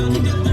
ਤੇਰਾ ਜੁੜਿਆ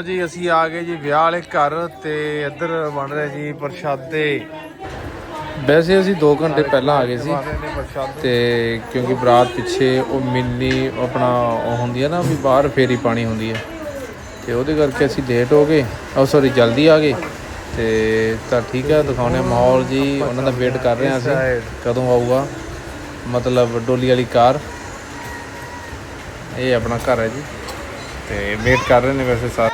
ਲਓ ਜੀ ਅਸੀਂ ਆ ਗਏ ਜੀ ਵਿਆਹ ਵਾਲੇ ਘਰ ਤੇ ਇੱਧਰ ਬਣ ਰਿਹਾ ਜੀ ਪ੍ਰਸ਼ਾਦੇ। ਵੈਸੇ ਅਸੀਂ 2 ਘੰਟੇ ਪਹਿਲਾਂ ਆ ਗਏ ਸੀ ਤੇ ਕਿਉਂਕਿ ਬਰਾਤ ਪਿੱਛੇ ਉਹ ਮਿੰਨੀ ਆਪਣਾ ਉਹ ਹੁੰਦੀ ਹੈ ਨਾ ਵੀ ਬਾਹਰ ਫੇਰੀ ਪਾਣੀ ਹੁੰਦੀ ਹੈ ਤੇ ਉਹਦੇ ਕਰਕੇ ਅਸੀਂ ਲੇਟ ਹੋ ਗਏ। ਉਹ ਸੌਰੀ ਜਲਦੀ ਆ ਗਏ। ਤੇ ਤਾਂ ਠੀਕ ਹੈ ਦਿਖਾਉਣੇ ਮਾਹੌਲ ਜੀ। ਉਹਨਾਂ ਦਾ ਵੇਟ ਕਰ ਰਹੇ ਹਾਂ ਅਸੀਂ। ਕਦੋਂ ਆਊਗਾ? ਮਤਲਬ ਡੋਲੀ ਵਾਲੀ ਕਾਰ। ਇਹ ਆਪਣਾ ਘਰ ਹੈ ਜੀ। ਤੇ ਵੇਟ ਕਰ ਰਹੇ ਨੇ ਵੈਸੇ ਸਾਰੇ।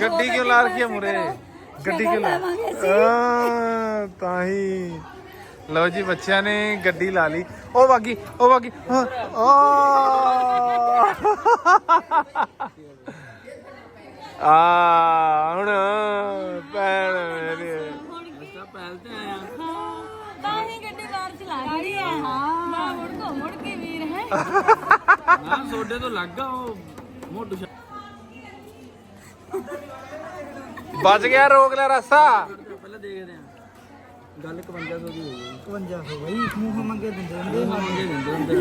ਗੱਡੀ ਕਿਉਂ ਲਾ ਰੱਖੀ ਹੈ ਮੁਰੇ? ਗੱਡੀ ਕਿਉਂ ਲਾ ਆ, ਤਾਂ ਹੀ। ਲਓ ਜੀ ਬੱਚਿਆਂ ਨੇ ਗੱਡੀ ਲਾ ਲਈ। ਉਹ ਵਾਗੀ ਉਹ ਵਾਗੀ ਹਾਂ, ਆ। ਆ ਹੁਣ ਪੈਣ ਮੇਰੀ। ਪਹਿਲ ਤੇ ਆਇਆ ਤਾਂ ਹੀ ਗੱਡੀ ਬਾਹਰ ਚਲਾ ਗਈ ਹੈ। ਹਾਂ। ਮੈਂ ਮੁੜ ਕੋ ਮੁੜ ਕੇ ਵੀਰ ਹੈ। ਨਾ ਸੋਡੇ ਤੋਂ ਲੱਗਾ ਉਹ ਮੋਟੂ ਬਚ ਗਿਆ ਰੋਕ ਲਿਆ ਰਸਤਾ ਪਹਿਲਾਂ ਦੇਖਦੇ ਆ ਗੱਲ 5100 ਦੀ ਹੋ। ਗਈ 5500 ਬਈ ਮੂੰਹ ਮੰਗੇ ਦਿੰਦੇ ਹੁੰਦੇ ਮੰਗੇ ਦਿੰਦੇ ਹੁੰਦੇ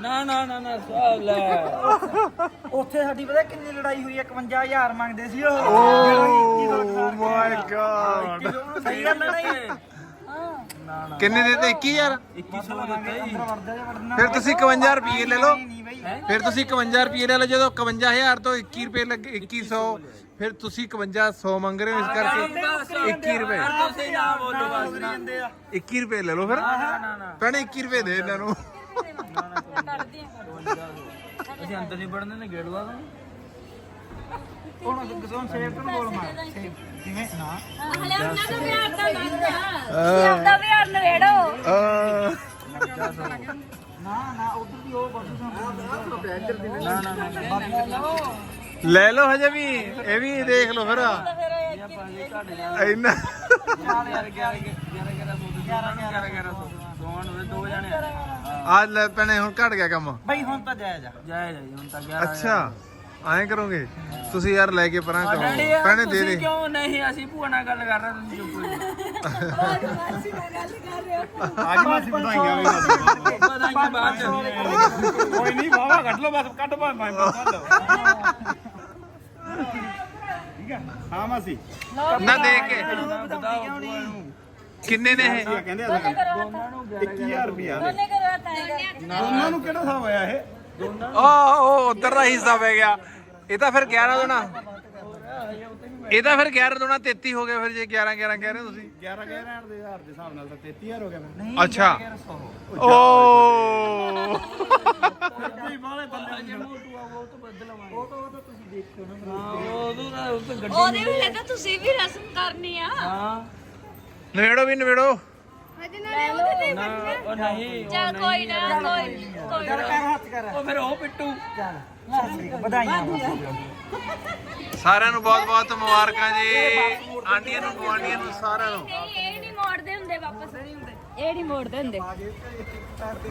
ਨਾ ਨਾ ਨਾ ਨਾ ਸਵਾਲ ਲੈ ਉੱਥੇ ਸਾਡੀ ਪਤਾ ਕਿੰਨੀ ਲੜਾਈ ਹੋਈ 51000 ਮੰਗਦੇ ਸੀ ਉਹ। ਓ ਮਾਈ ਗॉड ਸਹੀ ਗੱਲ ਨਹੀਂ ਕਿੰਨੇ ਦੇ ਤੇ 21000 2100 ਦਿੱਤਾ ਜਾਂ। ਫਿਰ ਤੁਸੀਂ 51 ਰੁਪਏ ਲੈ ਲਓ। ਫਿਰ ਤੁਸੀਂ 51 ਰੁਪਏ ਲੈ ਲਓ ਜਦੋਂ 51000 ਤੋਂ 21 ਰੁਪਏ ਲੱਗੇ 2100 ਫਿਰ ਤੁਸੀਂ 5100 ਮੰਗ ਰਹੇ ਹੋ ਇਸ ਕਰਕੇ। 21 ਰੁਪਏ। ਤੁਸੀਂ ਨਾ ਬੋਲੋ ਬਸ ਨਾ। 21 ਰੁਪਏ ਲੈ ਲਓ ਫਿਰ। ਭੈਣੇ 21 ਰੁਪਏ ਦੇ ਇਹਨਾਂ ਨੂੰ। ਅਸੀਂ ਅੰਦਰ ਨਹੀਂ ਵੜਨੇ ਨੇ ਗੇਟ ਲਾ ਦਾਂਗੇ। ਹੁਣ ਗਜ਼ੋਂ ਸੇਵ ਤੋਂ ਬੋਲ ਮਾਰ ਸੇਵ ਕਿਵੇਂ ਨਾ ਹਲੇ ਉਹਨਾਂ ਦਾ ਵਿਆਹ ਤਾਂ ਮੰਗਦਾ ਤੁਸੀਂ ਆਪਦਾ ਵਿਆਹ ਨਵੇੜੋ ਆ, ਨਾ ਨਾ ਉਧਰ ਦੀ ਉਹ ਬਸ ਨਾ ਨਾ ਨਾ ਲੈ ਲਓ ਹਜੇ ਵੀ ਇਹ ਵੀ ਦੇਖ ਲਓ ਫਿਰ ਇੰਨਾ ਯਾਰ 11 11 11 11 ਦੋਵਾਂ ਨੂੰ ਦੋ ਜਣੇ ਆ ਲੈ ਭੈਣੇ ਹੁਣ ਘਟ ਗਿਆ ਕੰਮ ਬਈ ਹੁਣ ਤਾਂ ਜਾਇਜ਼ ਆ ਜਾਏ ਹੁਣ ਤਾਂ 11 ਅੱਛਾ ਐਂ ਕਰੋਗੇ? ਤੁਸੀਂ ਯਾਰ ਲੈ ਕੇ ਪਰਾਂ ਕਰੋ ਭੈਣੇ ਦੇ ਦੇ। ਕਿਉਂ ਨਹੀਂ? ਅਸੀਂ ਭੂਆ ਨਾਲ ਗੱਲ ਕਰ ਰਹੇ ਤੁਸੀਂ ਚੁੱਪ ਹੋ ਜਾਓ। ਮਾਸੀ ਨਾਲ ਗੱਲ ਕਰ ਰਹੇ ਹੋ। ਅੱਜ ਮਾਸੀ ਵਧਾਈਆਂ ਵੀ ਵਧਾਈਆਂ ਬਾਅਦ ਚ। ਕੋਈ ਨਹੀਂ ਬਾਵਾ ਕੱਢ ਲਓ ਬਸ ਕੱਢ ਪਾ ਮੈਂ ਕੱਢ ਲਓ। ਠੀਕ ਆ ਹਾਂ ਮਾਸੀ। ਨਾ ਦੇ ਕੇ। ਕਿੰਨੇ ਨੇ ਇਹ? ਕਹਿੰਦੇ ਆ 21000 ਰੁਪਿਆ ਉਹਨੇ ਕਰਵਾ ਤਾਂ ਉਹਨਾਂ ਨੂੰ ਕਿਹੜਾ ਹਿਸਾਬ ਆਇਆ ਇਹ? ਉਹ ਉਹ ਉਧਰ ਦਾ ਹਿੱਸਾ ਪੈ ਗਿਆ। ਇਹ ਤਾਂ ਫਿਰ 11 ਦੋਣਾ ਇਹ ਤਾਂ ਫਿਰ 11 ਦੋਣਾ 33 ਹੋ ਗਿਆ ਫਿਰ ਜੇ 11 11 ਕਹਿ ਰਹੇ ਹੋ ਤੁਸੀਂ। 11 ਕਹਿ ਰਹੇ ਦੇ ਹਜ਼ਾਰ ਦੇ ਹਿਸਾਬ ਨਾਲ ਤਾਂ 33000 ਹੋ ਗਿਆ ਫਿਰ ਅੱਛਾ। ਓ। ਨਹੀਂ ਬਾਲੇ ਬੰਦੇ ਉਹ ਤਾਂ ਉਹ ਤਾਂ ਗੱਡੀ ਉਹਦੇ ਵੀ ਲੱਗਾ ਤੁਸੀਂ ਵੀ ਰਸਮ ਕਰਨੀ ਆ। ਹਾਂ। ਨਵੇੜੋ ਵੀ ਨਵੇੜੋ। ਹਜੇ ਨਾਲੇ ਉਹਦੇ ਤੇ ਨਾ ਉਹ ਨਹੀਂ ਉਹ ਚੱਲ ਕੋਈ ਨਾ ਕੋਈ ਕੋਈ ਨਾ। ਕਰ ਹੱਥ ਕਰ। ਉਹ ਫਿਰ ਉਹ ਪਿੱਟੂ। ਵਧਾਈਆਂ ਸਾਰਿਆਂ ਨੂੰ ਬਹੁਤ ਬਹੁਤ ਮੁਬਾਰਕਾਂ ਜੀ। ਆਂਡੀਆਂ ਨੂੰ ਗਵਾਂਡੀਆਂ ਨੂੰ ਸਾਰਿਆਂ ਨੂੰ। ਨਹੀਂ ਇਹ ਨਹੀਂ ਮੋੜਦੇ ਹੁੰਦੇ ਵਾਪਸ। ਇਹ ਨਹੀਂ ਮੋੜਦੇ ਹੁੰਦੇ।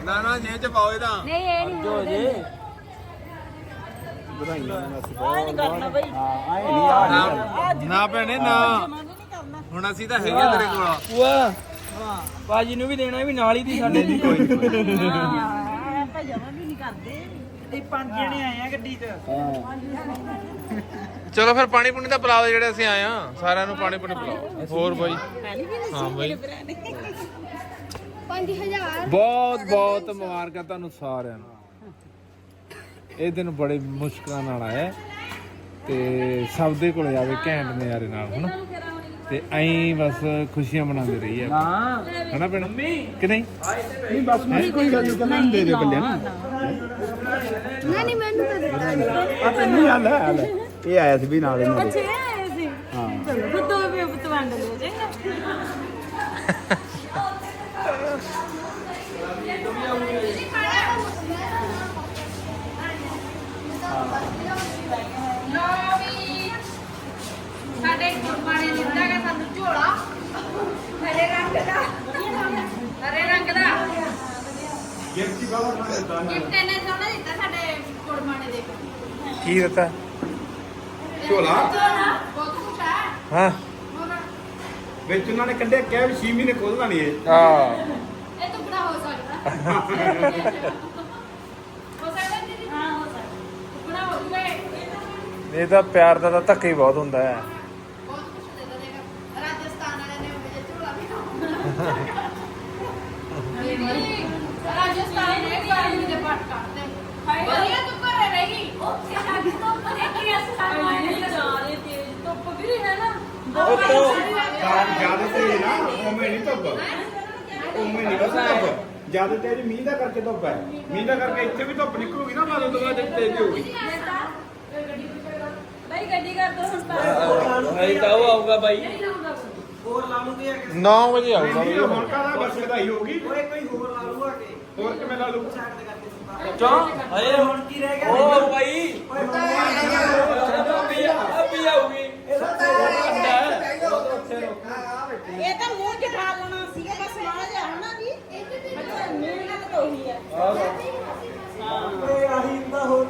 ਨਾ ਨਾ ਜੇ ਚ ਪਾਓ ਇਹਦਾ। ਨਹੀਂ ਇਹ ਨਹੀਂ ਮੋੜਦੇ ਨਾ ਨਾ ਭੈਣੇ ਨਾ। ਹੁਣ ਅਸੀਂ ਤਾਂ ਹੈਗੇ ਤੇਰੇ ਕੋਲ। ਬਾਜੀ ਨੂੰ ਵੀ ਦੇਣਾ ਵੀ ਨਾਲ ਹੀ ਦੀ ਸਾਡੇ ਦੀ ਕੋਈ ਆਪਾਂ ਜਮਾ ਵੀ ਨਹੀਂ ਕਰਦੇ। ਇਹ ਪੰਜ ਜਣੇ ਆਏ ਆ ਗੱਡੀ 'ਚ। ਚਲੋ ਫਿਰ ਪਾਣੀ ਪੁਣੀ ਦਾ ਪਿਲਾਓ ਜਿਹੜੇ ਅਸੀਂ ਆਏ ਆ। ਸਾਰਿਆਂ ਨੂੰ ਪਾਣੀ ਪੁਣੀ ਪਿਲਾਓ। ਹੋਰ ਬਾਈ? ਹਾਂ ਬਾਈ। 5000 ਬਹੁਤ ਬਹੁਤ ਮੁਬਾਰਕਾਂ ਤੁਹਾਨੂੰ ਸਾਰਿਆਂ ਨੂੰ। ਇਹ ਦਿਨ ਬੜੇ ਮੁਸ਼ਕਲਾਂ ਨਾਲ ਆਇਆ ਤੇ ਸਭ ਦੇ ਕੋਲ ਜਾਵੇ ਘੈਂਟ ਨਜ਼ਾਰੇ ਨਾਲ ਹਨਾ? ਤੇ ਐਂ ਬਸ ਖੁਸ਼ੀਆਂ ਮਨਾਉਂਦੇ ਰਹੀ ਆ ਹਾਂ ਹਨਾ ਭੈਣ? ਕਿ ਨਹੀਂ? ਨਹੀਂ ਬਸ ਨਹੀਂ ਕੋਈ ਗੱਲ ਨਹੀਂ ਕਹਿੰਦਾ ਦੇ ਦੇ ਬੱਲੇ ਨਾ। ਨਹੀਂ ਨਹੀਂ ਮੈਨੂੰ ਤਾਂ ਦਿੱਤਾ ਨਹੀਂ ਆ ਤੈਨੂੰ ਹੀ ਹਾਲ ਹੈ ਹਾਲ ਹੈ। ਇਹ ਆਇਆ ਸੀ ਵੀ ਨਾਲ ਇਹਨਾਂ ਦੇ। ਅੱਛਾ ਇਹ ਆਏ ਸੀ। ਹਾਂ। ਚਲੋ ਫਿਰ ਦੋ ਵੀ ਉਪਤ ਵੰਡ ਲਿਓ ਕੀ ਦਿੱਤਾ? ਝੋਲਾ? ਹੈ। ਵਿੱਚ ਉਹਨਾਂ ਨੇ ਕੱਢਿਆ ਕਿਹਾ ਵੀ 6 ਮਹੀਨੇ ਖੋਲਣਾ ਨਹੀਂ ਇਹ ਹਾਂ। ਇਹ ਤਾਂ ਬੜਾ ਹੋ ਸਕਦਾ। ਹੋ। ਸਕਦਾ ਦੀਦੀ ਹਾਂ ਹੋ ਸਕਦਾ। ਬੜਾ ਹੋ ਜੂਗਾ ਇਹ। ਤਾਂ ਪਿਆਰ ਦਾ ਤਾਂ ਧੱਕਾ ਹੀ ਬਹੁਤ ਹੁੰਦਾ ਹੈ। ਬਹੁਤ ਕੁਛ ਦੇ ਦੇਗਾ ਰਾਜਸਥਾਨ ਵਾਲਿਆਂ ਨੇ ਉਹ ਜਿਹਾ ਝੋਲਾ ਵੀ ਦੀਦੀ ਰਾਜਸਥਾਨ ਨੇ ਗਾੜੀ ਦੇ ਪੱਟ ਕੱਢਦੇ। ਵਧੀਆ ਰਹੇਗੀ ਉੱਥੇ ਜਾ ਕੇ ਤੋਂ ਪਰੇ ਕੀ ਅਸਰ ਆਇਆ ਜਾਰੇ ਤੇਜ਼ ਧੁੱਪ ਵੀ ਹੈ ਨਾ ਜ਼ਿਆਦਾ ਤੇ ਨਾ ਉਵੇਂ ਨਹੀਂ ਧੁੱਪ ਉਵੇਂ ਨਹੀਂ ਬਸ ਧੁੱਪ ਜ਼ਿਆਦਾ ਤੇ ਜੀ ਮੀਂਹ ਦਾ ਕਰਕੇ ਧੁੱਪ ਹੈ ਮੀਂਹ ਦਾ ਕਰਕੇ ਇੱਥੇ ਵੀ ਧੁੱਪ ਨਿਕਲੂਗੀ ਨਾ ਬਾਅਦ ਤੋਂ ਬਾਅਦ ਤੇਜ਼ ਹੋਊਗੀ ਬਈ ਗੱਡੀ ਕਰ ਦੋ ਹੁਣ ਪਾਸ ਨਹੀਂ ਤਾਂ ਉਹ ਆਊਗਾ ਬਾਈ 9 ਵਜੇ ਆਊਗਾ। ਨਹੀਂ ਹੁਣ ਕਾਹਦਾ ਬਸ ਵਧਾਈ ਹੋਊਗੀ ਓਏ ਕੋਈ ਹੋਰ ਲਾ ਲੂਗਾ ਕਿ ਹੋਰ ਕਿਵੇਂ ਲਾ ਲੂ ਇਹ ਤਾਂ ਮੂੰਹ ਚ ਠਾ ਲੈਣਾ ਸੀਗਾ ਬਸ ਮਾੜਾ ਜਿਹਾ ਹਨਾ ਜੀ। ਅੱਛਾ ਮੇਨ ਗੱਲ ਤਾਂ ਉਹੀ ਹੈ।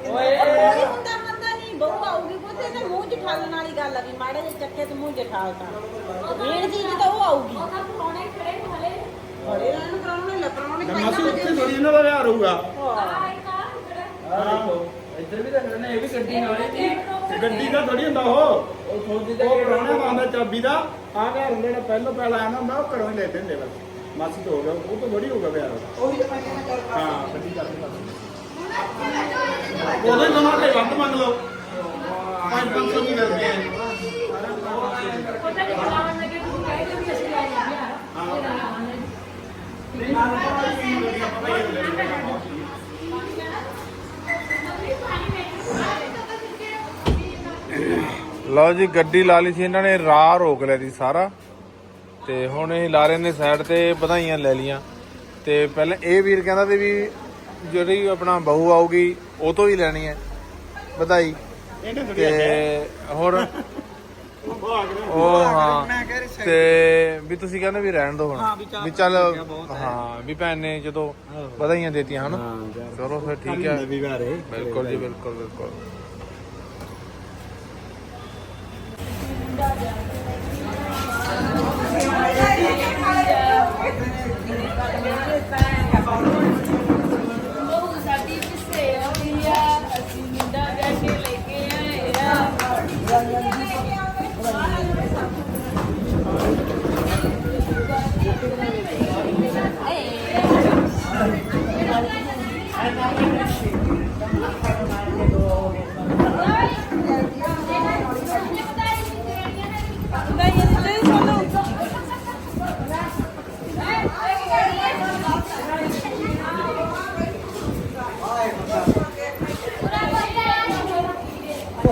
ਕੋਈ ਹੁੰਦਾ ਬੰਦਾ ਨਹੀਂ ਬਹੂ ਆਊਗੀ ਪੁੱਤੇ ਤਾਂ ਮੂੰਹ ਚ ਠਾਲਣ ਵਾਲੀ ਗੱਲ ਆ ਵੀ ਮਾੜੇ ਜਿਹੇ ਚੱਕੇ ਤੇ ਮੂੰਹ ਚ ਠਾਲਤਾ। ਮੇਨ ਚੀਜ਼ ਤਾਂ ਉਹ ਆਊਗੀ। ਉਹਨਾਂ ਪੁਰਾਣੇ ਖੜੇ ਨੇ ਹਲੇ ਬੜੇ ਰਹਿਣ ਕਰਾਉਣੇ ਲੱਪਰਾਉਣੇ ਮਾਸੀ ਉੱਥੇ ਥੋੜੀ ਇਹਨਾਂ ਦਾ ਵਿਹਾਰ ਹੋਊਗਾ ਆਹ ਆ ਖੜਾ ਇੱਧਰ ਵੀ ਤਾਂ ਖੜਨਾ ਇਹ ਵੀ ਗੱਡੀ ਨਾਲ ਗੱਡੀ ਦਾ ਥੋੜੀ ਹੁੰਦਾ ਉਹ। ਉਹ ਪੁਰਾਣਾ ਦਾ ਹੁੰਦਾ ਚਾਬੀ ਦਾ। ਆ ਘਰ ਹੁੰਦੇ ਨੇ ਪਹਿਲੋਂ ਪਹਿਲਾਂ ਆਇਆ ਨਾ ਹੁੰਦਾ ਉਹ ਘਰੋਂ ਹੀ ਲੈ ਦਿੰਦੇ ਬਸ। ਮਾਸੀ ਤੋਂ ਹੋ ਗਿਆ ਉਹ ਤੋਂ ਥੋੜੀ ਹੋਊਗਾ ਵਿਹਾਰ ਉਹੀ ਤਾਂ ਮੈਂ ਕਹਿੰਦਾ ਹਾਂ ਗੱਡੀ ਕਰਦੇ ਉਹਦੇ ਦੋਨਾਂ ਤੇ ਵੱਧ ਮੰਗ ਲਓ। 5-500 ਦੀ ਮਿਲਦੀ ਹੈ ਪਤਾ ਨਹੀਂ ਚਲਾਉਣ ਲੱਗੇ ਤੁਸੀਂ ਕਹਿੰਦੇ ਵੀ ਅਸੀਂ ਲੈ ਜਾਂਦੇ ਆ। ਲਓ ਜੀ ਗੱਡੀ ਲਾ ਲਈ ਸੀ ਇਹਨਾਂ ਨੇ ਰਾਹ ਰੋਕ ਲਿਆ ਸੀ ਸਾਰਾ। ਤੇ ਹੁਣ ਇਹ ਲਾ ਰਹੇ ਨੇ ਸਾਈਡ ਤੇ ਵਧਾਈਆਂ ਲੈ ਲੀਆਂ ਤੇ ਪਹਿਲਾਂ ਇਹ ਵੀਰ ਕਹਿੰਦਾ ਤੇ ਵੀ ਜਿਹੜੀ ਆਪਣਾ ਬਹੂ ਆਊਗੀ ਉਹ ਤੋਂ ਹੀ ਲੈਣੀ ਹੈ। ਵਧਾਈ। ਤੇ ਹੋਰ ਉਹ ਹਾਂ ਤੇ ਵੀ ਤੁਸੀਂ ਕਹਿੰਦੇ ਵੀ ਰਹਿਣ ਦੋ ਹੁਣ। ਵੀ ਚੱਲ ਹਾਂ। ਵੀ ਭੈਣ ਨੇ ਜਦੋਂ ਵਧਾਈਆਂ ਦੇਤੀਆਂ ਹਨ? ਚਲੋ ਫਿਰ ਠੀਕ ਹੈ। ਬਿਲਕੁਲ ਜੀ ਬਿਲਕੁਲ ਬਿਲਕੁਲ।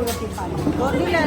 ਭੁੱਖ ਲੱਗੀ ਹੋਵੇ ਰੋਟੀ ਖਾ ਲਓ ਰੋਟੀ ਲੈ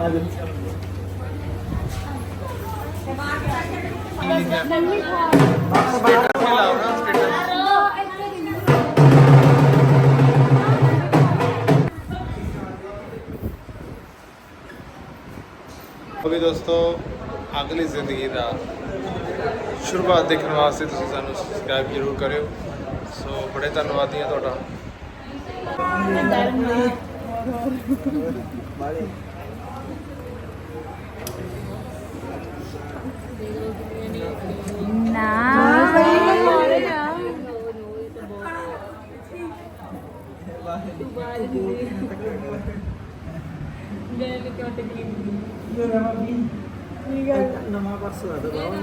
ਚੱਕੋ ਮੂਵੀ ਟਾਈ ਨੱਥ ਲੈ ਲਈ ਅਭੀ ਦੋਸਤੋ, ਅਗਲੀ ਜ਼ਿੰਦਗੀ ਦਾ ਸ਼ੁਰੂਆਤ ਦੇਖਣ ਵਾਸਤੇ ਤੁਸੀਂ ਸਾਨੂੰ ਸਬਸਕ੍ਰਾਈਬ ਜ਼ਰੂਰ ਕਰਿਓ। ਸੋ ਬੜੇ ਧੰਨਵਾਦੀ ਹਾਂ ਤੁਹਾਡਾ। ਨਵਾਂ ਪਰਸ ਆ ਦੋ ਬਾਬਾ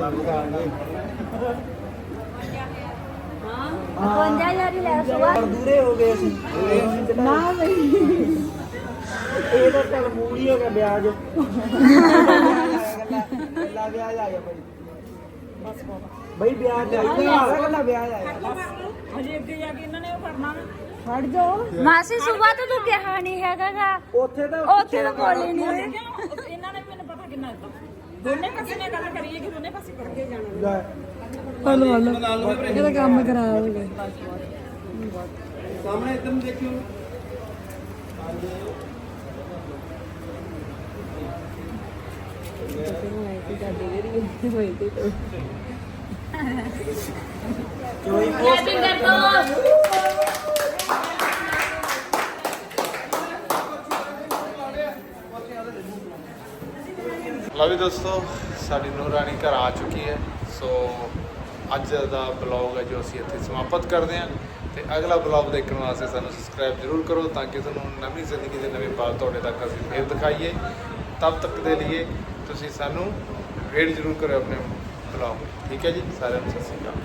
ਵੱਡਾ ਪਰ ਦੂਰੇ ਹੋ ਗਏ ਅਸੀਂ ਨਾ ਬਈ ਇਹ ਤਾਂ ਚੱਲ ਮੂਲੀ ਹੋ ਗਿਆ ਵਿਆਜ ਗੱਲਾਂ ਵਿਆਜ ਆ ਗਿਆ ਬਈ। ਬਸ ਬਈ ਵਿਆਜ ਆਇਆ ਗੱਲਾਂ ਵਿਆਜ ਆਇਆ ਹਜੇ। ਅੱਗੇ ਜਾ ਕੇ ਇਹਨਾਂ ਨੇ ਉਹ ਕਰਨਾ ਨਾ ਮਾਸੀ ਸਵੇਰ ਤੋਂ ਤੂੰ ਕਿਹਾ ਨਹੀਂ ਹੈਗਾ ਗਾ ਉੱਥੇ ਤਾਂ ਉੱਥੇ ਤਾਂ ਬੋਲੀ ਨਹੀਂ। ਇਹਨਾਂ ਨੇ ਮੈਨੂੰ ਪਤਾ ਕਿੰਨਾ ਦਿੱਤਾ। ਦੋਨੇ ਪਾਸੇ ਨੇ ਗੱਲ ਕਰੀਏ ਕਿ ਦੋਨੇ ਪਾਸੇ ਕਰਕੇ ਜਾਣਾ। ਲੈ। ਸਾਹਮਣੇ ਇੱਧਰ ਨੂੰ ਦੇਖਿਓ। ਕੈਪਿੰਗ ਕਰ ਲਓ ਵੀ ਦੋਸਤੋ, ਸਾਡੀ ਨੂਰਾਨੀ ਘਰ ਆ ਚੁੱਕੀ ਹੈ। ਸੋ, ਅੱਜ ਦਾ ਬਲੌਗ ਹੈ ਜੋ ਅਸੀਂ ਇੱਥੇ ਸਮਾਪਤ ਕਰਦੇ ਹਾਂ। ਤੇ ਅਗਲਾ ਬਲੌਗ ਦੇਖਣ ਵਾਸਤੇ ਸਾਨੂੰ ਸਬਸਕ੍ਰਾਈਬ ਜ਼ਰੂਰ ਕਰੋ ਤਾਂ ਕਿ ਤੁਹਾਨੂੰ ਨਵੀਂ ਜ਼ਿੰਦਗੀ ਦੇ ਨਵੇਂ ਪਲ ਤੁਹਾਡੇ ਤੱਕ ਅਸੀਂ ਫੇਰ ਦਿਖਾਈਏ। ਤਬ ਤੱਕ ਦੇ ਲਈ ਤੁਸੀਂ ਸਾਨੂੰ ਵੇਟ ਜ਼ਰੂਰ ਕਰਿਓ ਆਪਣੇ ਬਲੌਗ ਠੀਕ ਹੈ ਜੀ? ਸਾਰਿਆਂ ਨੂੰ ਸਤਿ ਸ਼੍ਰੀ ਅਕਾਲ।